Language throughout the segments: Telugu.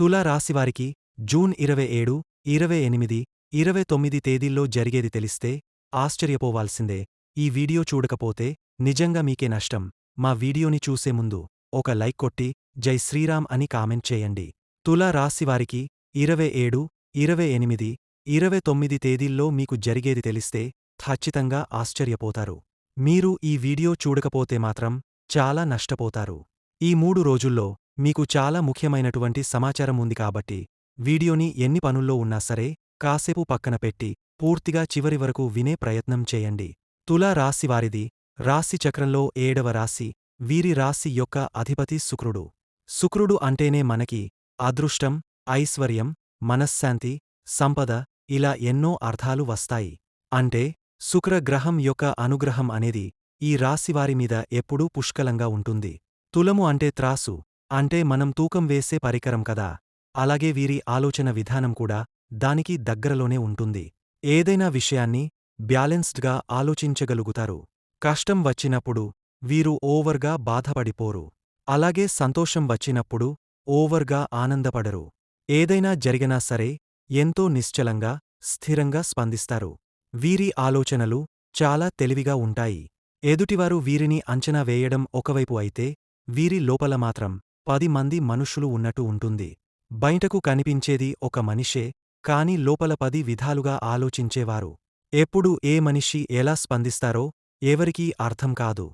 తులారాశివారికి జూన్ ఇరవై ఏడు ఇరవై ఎనిమిది ఇరవై తొమ్మిది తేదీల్లో జరిగేది తెలిస్తే ఆశ్చర్యపోవాల్సిందే. ఈ వీడియో చూడకపోతే నిజంగా మీకే నష్టం. మా వీడియోని చూసే ముందు ఒక లైక్ కొట్టి జై శ్రీరామ్ అని కామెంట్ చేయండి. తులారాశివారికి ఇరవై ఏడు ఇరవై ఎనిమిది ఇరవై తొమ్మిది తేదీల్లో మీకు జరిగేది తెలిస్తే ఖచ్చితంగా ఆశ్చర్యపోతారు. మీరు ఈ వీడియో చూడకపోతే మాత్రం చాలా నష్టపోతారు. ఈ మూడు రోజుల్లో మీకు చాలా ముఖ్యమైనటువంటి సమాచారం ఉంది కాబట్టి వీడియోని ఎన్ని పనుల్లో ఉన్నా సరే కాసేపు పక్కన పెట్టి పూర్తిగా చివరి వరకు వినే ప్రయత్నం చేయండి. తులా రాశివారిది రాశి చక్రంలో ఏడవ రాశి వీరి రాశి యొక్క అధిపతి శుక్రుడు. శుక్రుడు అంటేనే మనకి అదృష్టం ఐశ్వర్యం మనశ్శాంతి సంపద ఇలా ఎన్నో అర్థాలు వస్తాయి. అంటే శుక్రగ్రహం యొక్క అనుగ్రహం అనేది ఈ రాశివారి మీద ఎప్పుడూ పుష్కలంగా ఉంటుంది. తులము అంటే త్రాసు అంటే మనం తూకం వేసే పరికరం కదా. అలాగే వీరి ఆలోచన విధానం కూడా దానికి దగ్గరలోనే ఉంటుంది. ఏదైనా విషయాన్ని బ్యాలెన్స్డ్గా ఆలోచించగలుగుతారు. కష్టం వచ్చినప్పుడు వీరు ఓవర్గా బాధపడిపోరు. అలాగే సంతోషం వచ్చినప్పుడు ఓవర్గా ఆనందపడరు. ఏదైనా జరిగినా సరే ఎంతో నిశ్చలంగా స్థిరంగా స్పందిస్తారు. వీరి ఆలోచనలు చాలా తెలివిగా ఉంటాయి. ఎదుటివారు వీరిని అంచనా వేయడం ఒకవైపు అయితే వీరి లోపల మాత్రం పది మంది మనుషులు ఉన్నట్టు ఉంటుంది. బయటకు కనిపించేది ఒక మనిషే కాని లోపల పది విధాలుగా ఆలోచించేవారు. ఎప్పుడు ఏ మనిషి ఎలా స్పందిస్తారో ఎవరికీ అర్థం కాదు.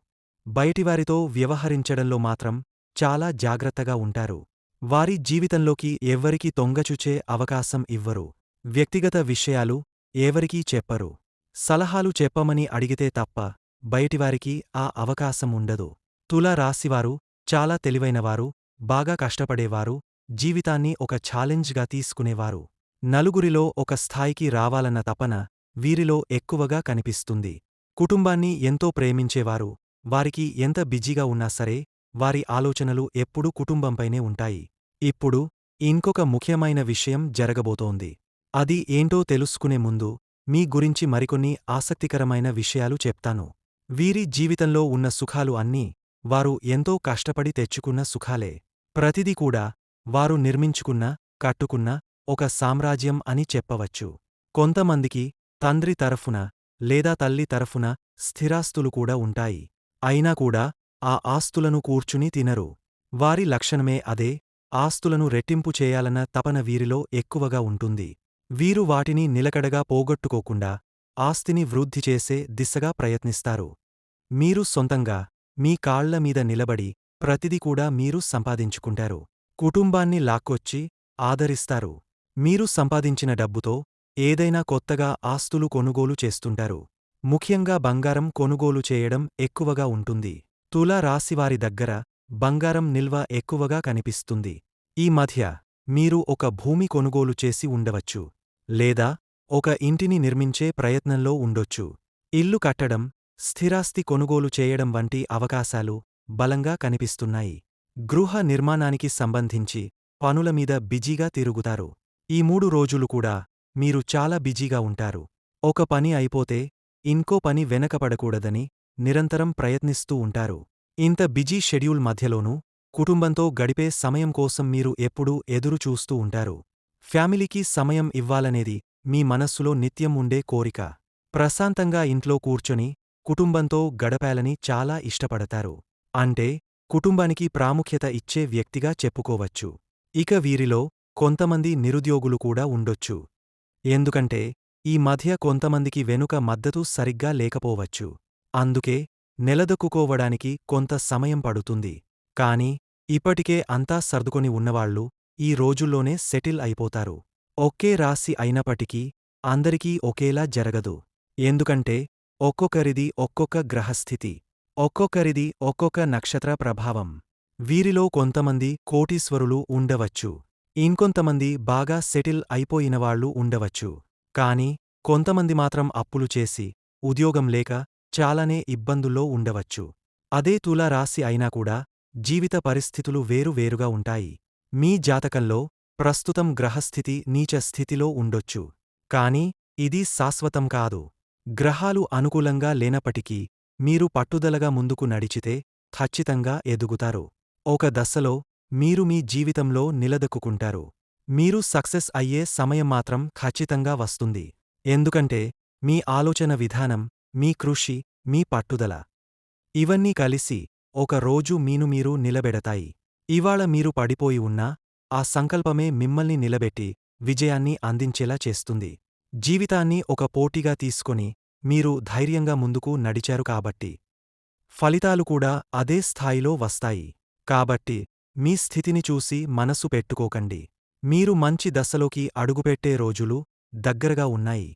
బయటివారితో వ్యవహరించడంలో మాత్రం చాలా జాగ్రత్తగా ఉంటారు. వారి జీవితంలోకి ఎవ్వరికీ తొంగచుచే అవకాశం ఇవ్వరు. వ్యక్తిగత విషయాలు ఎవరికీ చెప్పరు. సలహాలు చెప్పమని అడిగితే తప్ప బయటివారికి ఆ అవకాశం ఉండదు. తుల రాశివారు చాలా తెలివైనవారు బాగా కష్టపడేవారు జీవితాన్ని ఒక ఛాలెంజ్గా తీసుకునేవారు. నలుగురిలో ఒక స్థాయికి రావాలన్న తపన వీరిలో ఎక్కువగా కనిపిస్తుంది. కుటుంబాన్ని ఎంతో ప్రేమించేవారు వారికి ఎంత బిజీగా ఉన్నా సరే వారి ఆలోచనలు ఎప్పుడూ కుటుంబంపైనే ఉంటాయి. ఇప్పుడు ఇంకొక ముఖ్యమైన విషయం జరగబోతోంది. అది ఏంటో తెలుసుకునే ముందు మీ గురించి మరికొన్ని ఆసక్తికరమైన విషయాలు చెప్తాను. వీరి జీవితంలో ఉన్న సుఖాలు అన్నీ వారు ఎంతో కష్టపడి తెచ్చుకున్న సుఖాలే. ప్రతిదీ కూడా వారు నిర్మించుకున్న కట్టుకున్న ఒక సామ్రాజ్యం అని చెప్పవచ్చు. కొంతమందికి తండ్రి తరఫున లేదా తల్లి తరఫున స్థిరాస్తులు కూడా ఉంటాయి. అయినా కూడా ఆ ఆస్తులను కూర్చుని తినరు. వారి లక్షణమే అదే ఆస్తులను రెట్టింపు చేయాలన్న తపన వీరిలో ఎక్కువగా ఉంటుంది. వీరు వాటిని నిలకడగా పోగొట్టుకోకుండా ఆస్తిని వృద్ధి చేసే దిశగా ప్రయత్నిస్తారు. మీరు సొంతంగా మీ కాళ్ళ మీద నిలబడి ప్రతిది కూడా మీరు సంపాదించుకుంటారు. కుటుంబాన్ని లాక్కొచ్చి ఆదరిస్తారు. మీరు సంపాదించిన డబ్బుతో ఏదైనా కొత్తగా ఆస్తులు కొనుగోలు చేస్తుంటారు. ముఖ్యంగా బంగారం కొనుగోలు చేయడం ఎక్కువగా ఉంటుంది. తులా రాశివారి దగ్గర బంగారం నిల్వ ఎక్కువగా కనిపిస్తుంది. ఈ మధ్య మీరు ఒక భూమి కొనుగోలు చేసి ఉండవచ్చు. లేదా ఒక ఇంటిని నిర్మించే ప్రయత్నంలో ఉండొచ్చు. ఇల్లు కట్టడం స్థిరాస్తి కొనుగోలు చేయడం వంటి అవకాశాలు బలంగా కనిపిస్తున్నాయి. గృహ నిర్మాణానికి సంబంధించి పనుల మీద బిజీగా తిరుగుతారు. ఈ మూడు రోజులు కూడా మీరు చాలా బిజీగా ఉంటారు. ఒక పని అయిపోతే ఇంకో పని వెనకపడకూడదని నిరంతరం ప్రయత్నిస్తూ ఉంటారు. ఇంత బిజీ షెడ్యూల్ మధ్యలోనూ కుటుంబంతో గడిపే సమయం కోసం మీరు ఎప్పుడూ ఎదురుచూస్తూ ఉంటారు. ఫ్యామిలీకి సమయం ఇవ్వాలనేది మీ మనస్సులో నిత్యం ఉండే కోరిక. ప్రశాంతంగా ఇంట్లో కూర్చొని కుటుంబంతో గడపాలని చాలా ఇష్టపడతారు. అంటే కుటుంబానికి ప్రాముఖ్యత ఇచ్చే వ్యక్తిగా చెప్పుకోవచ్చు. ఇక వీరిలో కొంతమంది నిరుద్యోగులు కూడా ఉండొచ్చు. ఎందుకంటే ఈ మధ్య కొంతమందికి వెనుక మద్దతు సరిగ్గా లేకపోవచ్చు. అందుకే నెలదొక్కుకోవడానికి కొంత సమయం పడుతుంది. కాని ఇప్పటికే అంతా సర్దుకొని ఉన్నవాళ్ళు ఈ రోజుల్లోనే సెటిల్ అయిపోతారు. ఒకే రాశి అయినప్పటికీ అందరికీ ఒకేలా జరగదు. ఎందుకంటే ఒక్కొక్కరిది ఒక్కొక్క గ్రహస్థితి ఒక్కొక్కరిది ఒక్కొక్క నక్షత్ర ప్రభావం. వీరిలో కొంతమంది కోటీశ్వరులు ఉండవచ్చు. ఇంకొంతమంది బాగా సెటిల్ అయిపోయినవాళ్ళు ఉండవచ్చు. కాని కొంతమంది మాత్రం అప్పులు చేసి ఉద్యోగం లేక చాలానే ఇబ్బందుల్లో ఉండవచ్చు. అదే తులారాశి అయినా కూడా జీవిత పరిస్థితులు వేరు వేరుగా ఉంటాయి. మీ జాతకంలో ప్రస్తుతం గ్రహస్థితి నీచ స్థితిలో ఉండొచ్చు. కాని ఇది శాశ్వతం కాదు. గ్రహాలు అనుకూలంగా లేనప్పటికీ మీరు పట్టుదలగా ముందుకు నడిచితే ఖచ్చితంగా ఎదుగుతారు. ఒక దశలో మీరు మీ జీవితంలో నిలదొక్కుకుంటారు. మీరు సక్సెస్ అయ్యే సమయం మాత్రం ఖచ్చితంగా వస్తుంది. ఎందుకంటే మీ ఆలోచన విధానం మీ కృషి మీ పట్టుదల ఇవన్నీ కలిసి ఒక రోజు మీను మీరు నిలబెడతాయి. ఇవాళ మీరు పడిపోయి ఉన్నా ఆ సంకల్పమే మిమ్మల్ని నిలబెట్టి విజయాన్ని అందించేలా చేస్తుంది. జీవితాన్ని ఒక పోటీగా తీసుకొని మీరు ధైర్యంగా ముందుకు నడిచారు కాబట్టి. ఫలితాలు కూడా అదే స్థాయిలో వస్తాయి. కాబట్టి మీ స్థితిని చూసి మనసు పెట్టుకోకండి. మీరు మంచి దశలోకి అడుగుపెట్టే రోజులు దగ్గరగా ఉన్నాయి.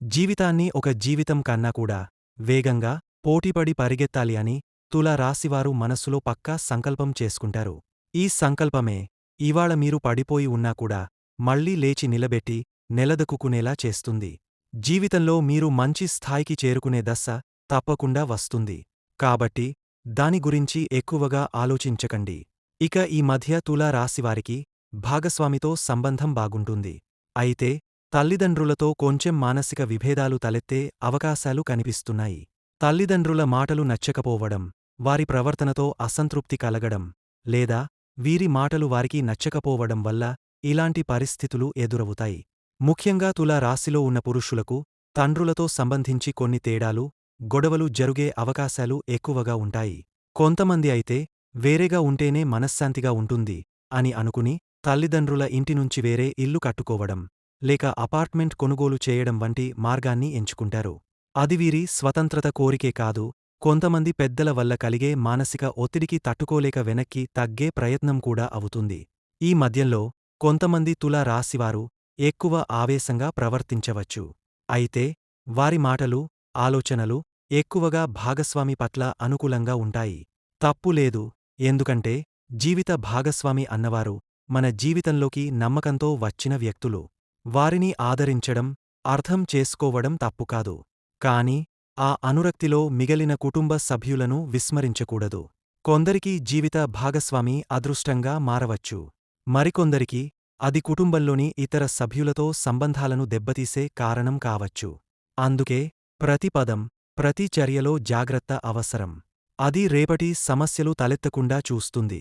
జీవితాన్ని ఒక జీవితం కన్నా కూడా వేగంగా పోటీపడి పరిగెత్తాలి అని తులా రాశివారు మనస్సులో పక్కా సంకల్పం చేసుకుంటారు. ఈ సంకల్పమే ఇవాళ మీరు పడిపోయి ఉన్నా కూడా మళ్ళీ లేచి నిలబెట్టి నెలదొక్కుకునేలా చేస్తుంది. జీవితంలో మీరు మంచి స్థాయికి చేరుకునే దశ తప్పకుండా వస్తుంది. కాబట్టి దాని గురించి ఎక్కువగా ఆలోచించకండి. ఇక ఈ మధ్య తులా రాశివారికి భాగస్వామితో సంబంధం బాగుంటుంది. అయితే తల్లిదండ్రులతో కొంచెం మానసిక విభేదాలు తలెత్తే అవకాశాలు కనిపిస్తున్నాయి. తల్లిదండ్రుల మాటలు నచ్చకపోవడం వారి ప్రవర్తనతో అసంతృప్తి కలగడం లేదా వీరి మాటలు వారికి నచ్చకపోవడం వల్ల ఇలాంటి పరిస్థితులు ఎదురవుతాయి. ముఖ్యంగా తులా రాశిలో ఉన్న పురుషులకు తండ్రులతో సంబంధించి కొన్ని తేడాలు గొడవలు జరుగే అవకాశాలు ఎక్కువగా ఉంటాయి. కొంతమంది అయితే వేరేగా ఉంటేనే మనశ్శాంతిగా ఉంటుంది అని అనుకుని తల్లిదండ్రుల ఇంటినుంచి వేరే ఇల్లు కట్టుకోవడం లేక అపార్ట్మెంట్ కొనుగోలు చేయడం వంటి మార్గాన్ని ఎంచుకుంటారు. అది వీరి స్వతంత్రత కోరికే కాదు కొంతమంది పెద్దల వల్ల కలిగే మానసిక ఒత్తిడికి తట్టుకోలేక వెనక్కి తగ్గే ప్రయత్నం కూడా అవుతుంది. ఈ మధ్యంలో కొంతమంది తులా రాశివారు ఎక్కువ ఆవేశంగా ప్రవర్తించవచ్చు. అయితే వారి మాటలు ఆలోచనలు ఎక్కువగా భాగస్వామి పట్ల అనుకూలంగా ఉంటాయి. తప్పులేదు ఎందుకంటే జీవిత భాగస్వామి అన్నవారు మన జీవితంలోకి నమ్మకంతో వచ్చిన వ్యక్తులు. వారిని ఆదరించడం అర్థం చేసుకోవడం తప్పుకాదు కాని ఆ అనురక్తిలో మిగిలిన కుటుంబ సభ్యులను విస్మరించకూడదు. కొందరికి జీవిత భాగస్వామి అదృష్టంగా మారవచ్చు. మరికొందరికి అది కుటుంబంలోని ఇతర సభ్యులతో సంబంధాలను దెబ్బతీసే కారణం కావచ్చు. అందుకే ప్రతి పదం ప్రతి చర్యలో జాగ్రత్త అవసరం. అది రేపటి సమస్యలు తలెత్తకుండా చూస్తుంది.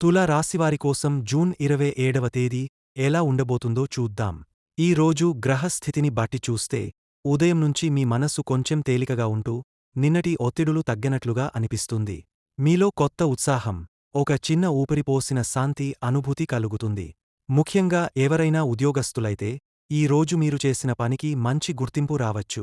తుల రాశివారి కోసం జూన్ ఇరవై ఏడవ తేదీ ఎలా ఉండబోతుందో చూద్దాం. ఈ రోజు గ్రహస్థితిని బట్టి చూస్తే ఉదయం నుంచి మీ మనస్సు కొంచెం తేలికగా ఉంటూ నిన్నటి ఒత్తిడులు తగ్గినట్లుగా అనిపిస్తుంది. మీలో కొత్త ఉత్సాహం ఒక చిన్న ఊపిరిపోసిన శాంతి అనుభూతి కలుగుతుంది. ముఖ్యంగా ఎవరైనా ఉద్యోగస్తులైతే ఈ రోజు మీరు చేసిన పనికి మంచి గుర్తింపు రావచ్చు.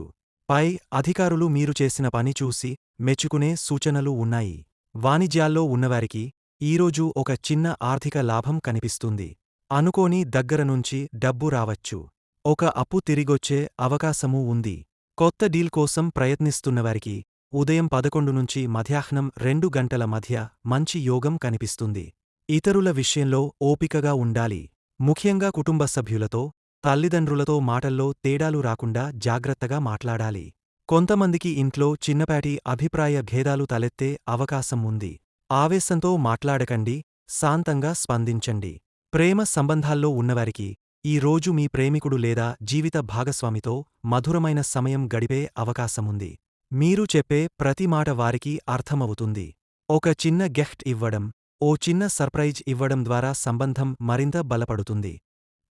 పై అధికారులు మీరు చేసిన పని చూసి మెచ్చుకునే సూచనలు ఉన్నాయి. వాణిజ్యాల్లో ఉన్నవారికి ఈరోజు ఒక చిన్న ఆర్థిక లాభం కనిపిస్తుంది. అనుకోని దగ్గర నుంచి డబ్బు రావచ్చు. ఒక అప్పు తిరిగొచ్చే అవకాశమూ ఉంది. కొత్త డీల్ కోసం ప్రయత్నిస్తున్నవారికి ఉదయం పదకొండు నుంచి మధ్యాహ్నం రెండు గంటల మధ్య మంచి యోగం కనిపిస్తుంది. ఇతరుల విషయంలో ఓపికగా ఉండాలి. ముఖ్యంగా కుటుంబ సభ్యులతో తల్లిదండ్రులతో మాటల్లో తేడాలు రాకుండా జాగ్రత్తగా మాట్లాడాలి. కొంతమందికి ఇంట్లో చిన్నపాటి అభిప్రాయ భేదాలు తలెత్తే అవకాశం ఉంది. ఆవేశంతో మాట్లాడకండి శాంతంగా స్పందించండి. ప్రేమ సంబంధాల్లో ఉన్నవారికి ఈ రోజు మీ ప్రేమికుడు లేదా జీవిత భాగస్వామితో మధురమైన సమయం గడిపే అవకాశముంది మీరు చెప్పే ప్రతి మాట వారికి అర్థమవుతుంది. ఒక చిన్న గెఫ్ట్ ఇవ్వడం ఓ చిన్న సర్ప్రైజ్ ఇవ్వడం ద్వారా సంబంధం మరింత బలపడుతుంది.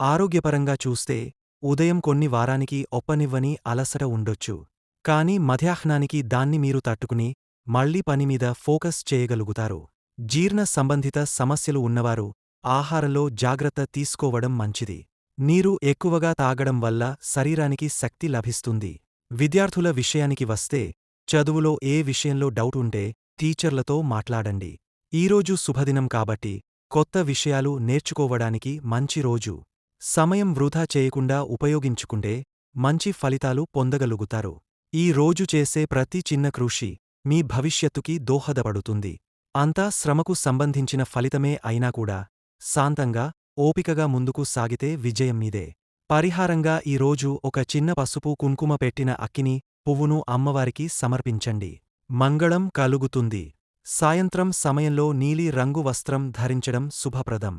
ఆరోగ్యపరంగా చూస్తే ఉదయం కొన్ని వారానికి ఒప్పనివ్వని అలసట ఉండొచ్చు. కాని మధ్యాహ్నానికి దాన్ని మీరు తట్టుకుని మళ్ళీ పనిమీద ఫోకస్ చేయగలుగుతారు. జీర్ణ సంబంధిత సమస్యలు ఉన్నవారు ఆహారంలో జాగ్రత్త తీసుకోవడం మంచిది. నీరు ఎక్కువగా తాగడం వల్ల శరీరానికి శక్తి లభిస్తుంది. విద్యార్థుల విషయానికి వస్తే చదువులో ఏ విషయంలో డౌట్ ఉంటే టీచర్లతో మాట్లాడండి. ఈరోజు శుభదినం కాబట్టి కొత్త విషయాలు నేర్చుకోవడానికి మంచి రోజు. సమయం వృధా చేయకుండా ఉపయోగించుకుంటే మంచి ఫలితాలు పొందగలుగుతారు. ఈ రోజు చేసే ప్రతి చిన్న కృషి మీ భవిష్యత్తుకి దోహదపడుతుంది. అంతా శ్రమకు సంబంధించిన ఫలితమే అయినా కూడా శాంతంగా ఓపికగా ముందుకు సాగితే విజయం మీదే పరిహారంగా ఈరోజు ఒక చిన్న పసుపు కుంకుమ పెట్టిన అక్కిని పువ్వును అమ్మవారికి సమర్పించండి. మంగళం కలుగుతుంది. సాయంత్రం సమయంలో నీలి రంగు వస్త్రం ధరించడం శుభప్రదం.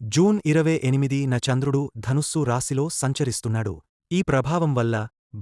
జూన్ ఇరవై ఎనిమిది న చంద్రుడు ధనుస్సు రాశిలో సంచరిస్తున్నాడు. ఈ ప్రభావం వల్ల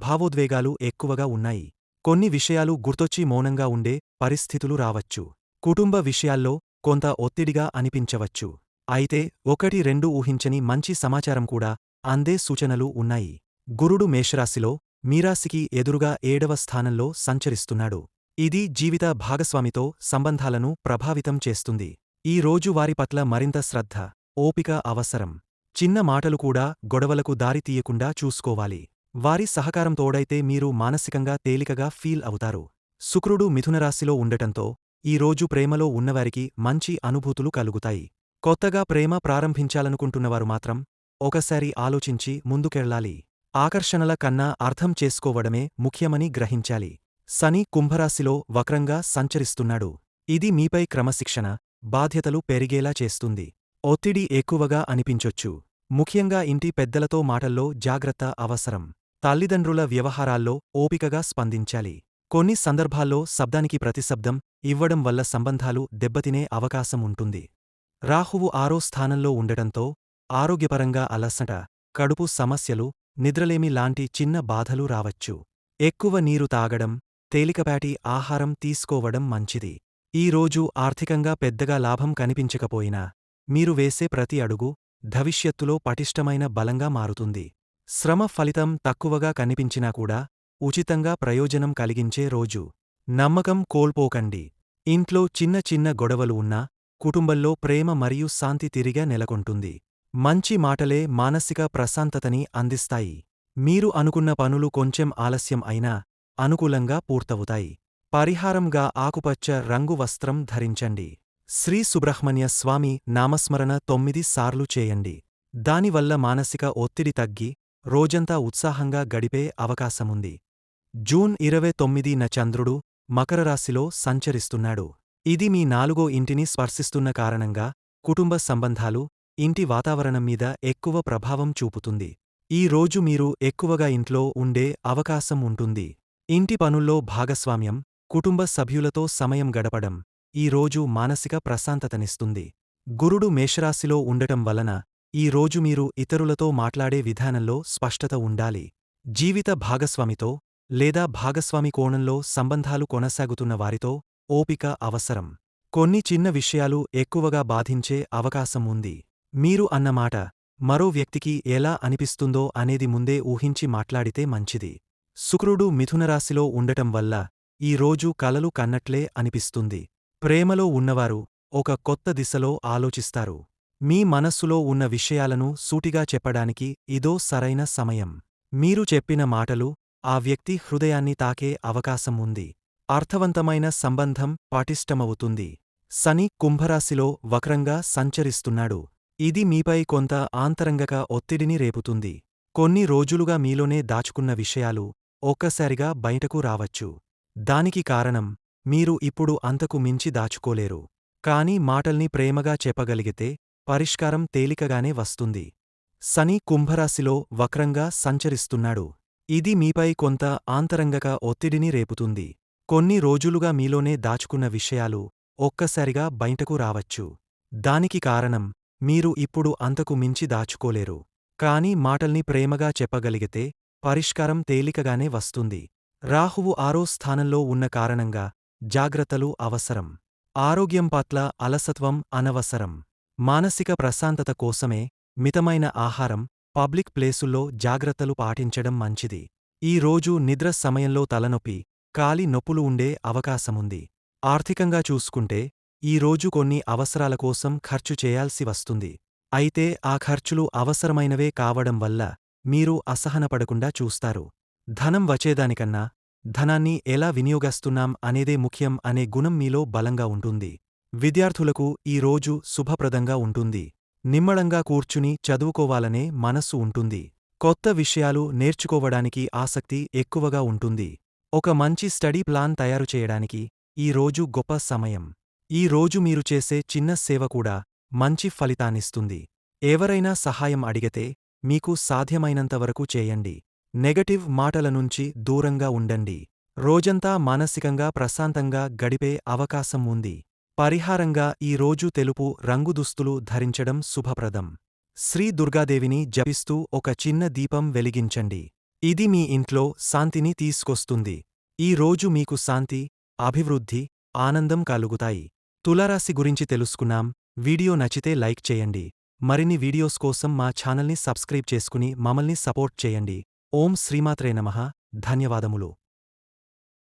భావోద్వేగాలు ఎక్కువగా ఉన్నాయి. కొన్ని విషయాలు గుర్తొచ్చి మౌనంగా ఉండే పరిస్థితులు రావచ్చు. కుటుంబ విషయాల్లో కొంత ఒత్తిడిగా అనిపించవచ్చు. అయితే ఒకటి రెండు ఊహించని మంచి సమాచారం కూడా అందే సూచనలు ఉన్నాయి. గురుడు మేషరాశిలో మీరాశికి ఎదురుగా ఏడవ స్థానంలో సంచరిస్తున్నాడు. ఇది జీవిత భాగస్వామితో సంబంధాలను ప్రభావితం చేస్తుంది. ఈ రోజు వారి పట్ల మరింత శ్రద్ధ ఓపిక అవసరం. చిన్న మాటలు కూడా గొడవలకు దారి తీయకుండా చూసుకోవాలి. వారి సహకారం తోడైతే మీరు మానసికంగా తేలికగా ఫీల్ అవుతారు. శుక్రుడు మిథునరాశిలో ఉండటంతో ఈ రోజు ప్రేమలో ఉన్నవారికి మంచి అనుభూతులు కలుగుతాయి. కొత్తగా ప్రేమ ప్రారంభించాలనుకుంటున్నవారు మాత్రం ఒకసారి ఆలోచించి ముందుకెళ్ళాలి. ఆకర్షణల కన్నా అర్థం చేసుకోవడమే ముఖ్యమని గ్రహించాలి. శని కుంభరాశిలో వక్రంగా సంచరిస్తున్నాడు. ఇది మీపై క్రమశిక్షణ బాధ్యతలు పెరిగేలా చేస్తుంది. ఒత్తిడి ఎక్కువగా అనిపించొచ్చు. ముఖ్యంగా ఇంటి పెద్దలతో మాటల్లో జాగ్రత్త అవసరం. తల్లిదండ్రుల వ్యవహారాల్లో ఓపికగా స్పందించాలి. కొన్ని సందర్భాల్లో శబ్దానికి ప్రతిశబ్దం ఇవ్వడం వల్ల సంబంధాలు దెబ్బతినే అవకాశం ఉంటుంది. రాహువు ఆరో స్థానంలో ఉండటంతో ఆరోగ్యపరంగా అలసట కడుపు సమస్యలు నిద్రలేమి లాంటి చిన్న బాధలు రావచ్చు. ఎక్కువ నీరు తాగడం తేలికపాటి ఆహారం తీసుకోవడం మంచిది. ఈ రోజు ఆర్థికంగా పెద్దగా లాభం కనిపించకపోయినా మీరు వేసే ప్రతి అడుగు భవిష్యత్తులో పటిష్టమైన బలంగా మారుతుంది. శ్రమ ఫలితం తక్కువగా కనిపించినా కూడా ఉచితంగా ప్రయోజనం కలిగించే రోజు. నమ్మకం కోల్పోకండి. ఇంట్లో చిన్న చిన్న గొడవలు ఉన్నా కుటుంబంలో ప్రేమ మరియు శాంతి తిరిగా నెలకొంటుంది. మంచి మాటలే మానసిక ప్రశాంతతని అందిస్తాయి. మీరు అనుకున్న పనులు కొంచెం ఆలస్యం అయినా అనుకూలంగా పూర్తవుతాయి. పరిహారంగా ఆకుపచ్చ రంగు వస్త్రం ధరించండి. శ్రీ సుబ్రహ్మణ్య స్వామి నామస్మరణ తొమ్మిది సార్లు చేయండి. దానివల్ల మానసిక ఒత్తిడి తగ్గి రోజంతా ఉత్సాహంగా గడిపే అవకాశముంది. జూన్ ఇరవై తొమ్మిదిన చంద్రుడు మకరరాశిలో సంచరిస్తున్నాడు. ఇది మీ నాలుగో ఇంటిని స్పర్శిస్తున్న కారణంగా కుటుంబ సంబంధాలు ఇంటి వాతావరణం మీద ఎక్కువ ప్రభావం చూపుతుంది. ఈ రోజు మీరు ఎక్కువగా ఇంట్లో ఉండే అవకాశం ఉంటుంది. ఇంటి పనుల్లో భాగస్వామ్యం కుటుంబ సభ్యులతో సమయం గడపడం ఈ రోజు మానసిక ప్రశాంతతనిస్తుంది. గురుడు మేషరాశిలో ఉండటం వలన ఈ రోజు మీరు ఇతరులతో మాట్లాడే విధానంలో స్పష్టత ఉండాలి. జీవిత భాగస్వామితో లేదా భాగస్వామి కోణంలో సంబంధాలు కొనసాగుతున్న వారితో ఓపిక అవసరం. కొన్ని చిన్న విషయాలు ఎక్కువగా బాధించే అవకాశం ఉంది. మీరు అన్నమాట మరో వ్యక్తికి ఎలా అనిపిస్తుందో అనేది ముందే ఊహించి మాట్లాడితే మంచిది. శుక్రుడు మిథునరాశిలో ఉండటం వల్ల ఈ రోజు కలలు కన్నట్లే అనిపిస్తుంది. ప్రేమలో ఉన్నవారు ఒక కొత్త దిశలో ఆలోచిస్తారు. మీ మనస్సులో ఉన్న విషయాలను సూటిగా చెప్పడానికి ఇదో సరైన సమయం. మీరు చెప్పిన మాటలు ఆ వ్యక్తి హృదయాన్ని తాకే అవకాశం ఉంది. అర్థవంతమైన సంబంధం పటిష్టమవుతుంది. శని కుంభరాశిలో వక్రంగా సంచరిస్తున్నాడు. ఇది మీపై కొంత ఆంతరంగక ఒత్తిడిని రేపుతుంది. కొన్ని రోజులుగా మీలోనే దాచుకున్న విషయాలు ఒక్కసారిగా బయటకు రావచ్చు. దానికి కారణం మీరు ఇప్పుడు అంతకు మించి దాచుకోలేరు. కాని మాటల్ని ప్రేమగా చెప్పగలిగితే పరిష్కారం తేలికగానే వస్తుంది. శని కుంభరాశిలో వక్రంగా సంచరిస్తున్నాడు. ఇది మీపై కొంత ఆంతరంగక ఒత్తిడిని రేపుతుంది. కొన్ని రోజులుగా మీలోనే దాచుకున్న విషయాలు ఒక్కసారిగా బయటకు రావచ్చు. దానికి కారణం మీరు ఇప్పుడు అంతకు మించి దాచుకోలేరు. కాని మాటల్ని ప్రేమగా చెప్పగలిగితే పరిష్కారం తేలికగానే వస్తుంది. రాహువు ఆరో స్థానంలో ఉన్న కారణంగా జాగ్రత్తలు అవసరం. ఆరోగ్యం పట్ల అలసత్వం అనవసరం. మానసిక ప్రశాంతత కోసమే మితమైన ఆహారం పబ్లిక్ ప్లేసుల్లో జాగ్రత్తలు పాటించడం మంచిది. ఈ రోజు నిద్ర సమయంలో తలనొప్పి కాలి నొప్పులు ఉండే అవకాశముంది. ఆర్థికంగా చూసుకుంటే ఈ రోజు కొన్ని అవసరాల కోసం ఖర్చు చేయాల్సి వస్తుంది. అయితే ఆ ఖర్చులు అవసరమైనవే కావడం వల్ల మీరు అసహనపడకుండా చూస్తారు. ధనం వచ్చేదానికన్నా ధనాన్ని ఎలా వినియోగస్తున్నాం అనేదే ముఖ్యం అనే గుణం మీలో బలంగా ఉంటుంది. విద్యార్థులకు ఈ రోజు శుభప్రదంగా ఉంటుంది. నిమ్మళంగా కూర్చుని చదువుకోవాలనే మనస్సు ఉంటుంది. కొత్త విషయాలు నేర్చుకోవడానికి ఆసక్తి ఎక్కువగా ఉంటుంది. ఒక మంచి స్టడీ ప్లాన్ తయారు చేయడానికి ఈ రోజు గొప్ప సమయం. ఈ రోజు మీరు చేసే చిన్న సేవ కూడా మంచి ఫలితాన్నిస్తుంది. ఎవరైనా సహాయం అడిగితే మీకు సాధ్యమైనంతవరకు చేయండి. నెగటివ్ మాటల నుంచి దూరంగా ఉండండి. రోజంతా మానసికంగా ప్రశాంతంగా గడిపే అవకాశం ఉంది. పరిహారంగా ఈ రోజు తెలుపు రంగు దుస్తులు ధరించడం శుభప్రదం. శ్రీ దుర్గాదేవిని జపిస్తూ ఒక చిన్న దీపం వెలిగించండి. ఇది మీ ఇంట్లో శాంతిని తీసుకొస్తుంది. ఈ రోజు మీకు శాంతి అభివృద్ధి ఆనందం కలుగుతాయి. తులారాశి గురించి తెలుసుకున్నాం. వీడియో నచ్చితే లైక్ చేయండి. మరిన్ని వీడియోస్ కోసం మా ఛానల్ని సబ్స్క్రైబ్ చేసుకుని మమ్మల్ని సపోర్ట్ చేయండి. ఓం శ్రీమాత్రే నమ. ధన్యవాదములు.